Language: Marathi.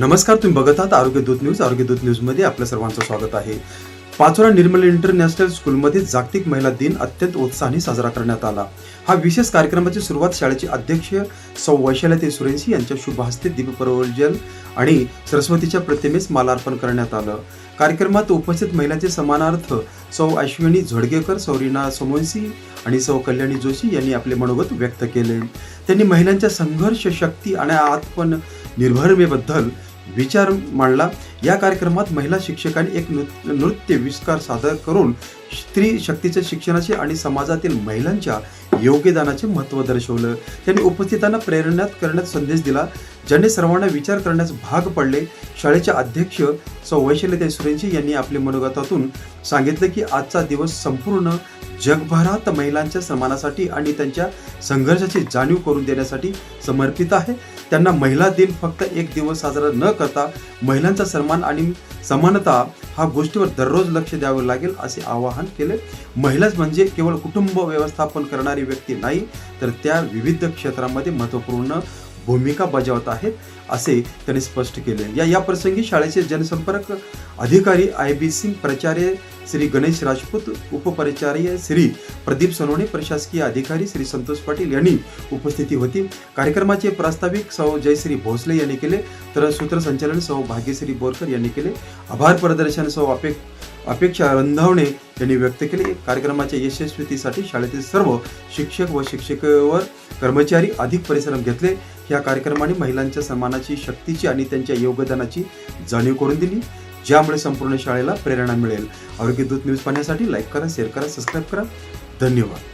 नमस्कार तुम्ही बघत आहात आरोग्य दूत न्यूज. आरोग्य दूत न्यूजमध्ये आपल्या सर्वांचं स्वागत आहे. पाचोरा निर्मल इंटरनॅशनल स्कूलमध्ये जागतिक महिला दिन अत्यंत उत्साहाने साजरा करण्यात आला. हा विशेष कार्यक्रमाची सुरुवात शाळेचे अध्यक्ष सौ वैशाली सुरेंशी यांच्या शुभ हस्ते दीपप्रज्वल आणि सरस्वतीच्या प्रतिमेस मालार्पण करण्यात आलं. कार्यक्रमात उपस्थित महिलांचे समानार्थ सौ अश्विनी झोडगेकर सौ रीना आणि सौ कल्याणी जोशी यांनी आपले मनोगत व्यक्त केले. त्यांनी महिलांच्या संघर्ष शक्ती आणि आत्मनिर्भरतेबद्दल विचार मांडला. या कार्यक्रमात महिला शिक्षकांनी एक नृत्य नृत्य विस्कार सादर करून स्त्री शक्तीच्या शिक्षणाचे आणि समाजातील महिलांच्या योगदानाचे महत्त्व दर्शवलं. त्यांनी उपस्थितांना प्रेरणात करण्यात संदेश दिला. ज्याने सर्वांना विचार करण्यास भाग पडले शाळेचे अध्यक्ष सौ. वैशल्यते सुरेंशी यांनी आपल्या मनोगतातून सांगितलं की आजचा दिवस संपूर्ण जगभरात महिलांच्या सन्मानासाठी आणि त्यांच्या संघर्षाची जाणीव करून देण्यासाठी समर्पित आहे. त्यांना महिला दिन फक्त एक दिवस साजरा न करता महिलांचा सन्मान आणि समानता हा गोष्टीवर दररोज लक्ष द्यावं लागेल असे आवाहन केले. महिलाच म्हणजे केवळ कुटुंब व्यवस्थापन करणारी व्यक्ती नाही तर त्या विविध क्षेत्रामध्ये महत्त्वपूर्ण भूमिका बजावत आहेत असे त्यांनी स्पष्ट केले. या या प्रसंगी शाळेचे जनसंपर्क अधिकारी आय बी सिंग प्राचार्य श्री गणेश राजपूत उपप्राचार्य श्री प्रदीप सोनवणे प्रशासकीय अधिकारी श्री संतोष पाटील यांनी उपस्थिती होती. कार्यक्रमाचे प्रास्ताविक सौ जयश्री भोसले यांनी केले. तर सूत्रसंचालन सौ भाग्यश्री बोरकर यांनी केले. आभार प्रदर्शन सौ अपेक्ष अपेक्षा रंधावणे यांनी व्यक्त केले. कार्यक्रमाच्या यशस्वीतीसाठी शाळेतील सर्व शिक्षक व शिक्षकेवर कर्मचारी अधिक परिश्रम घेतले. या कार्यक्रमाने महिलांच्या सन्मानाची शक्तीची आणि त्यांच्या योगदानाची जाणीव करून दिली. ज्यामुळे संपूर्ण शाळेला प्रेरणा मिळेल. आरोग्यदूत न्यूज पाहण्यासाठी लाईक करा शेअर करा सबस्क्राईब करा. धन्यवाद.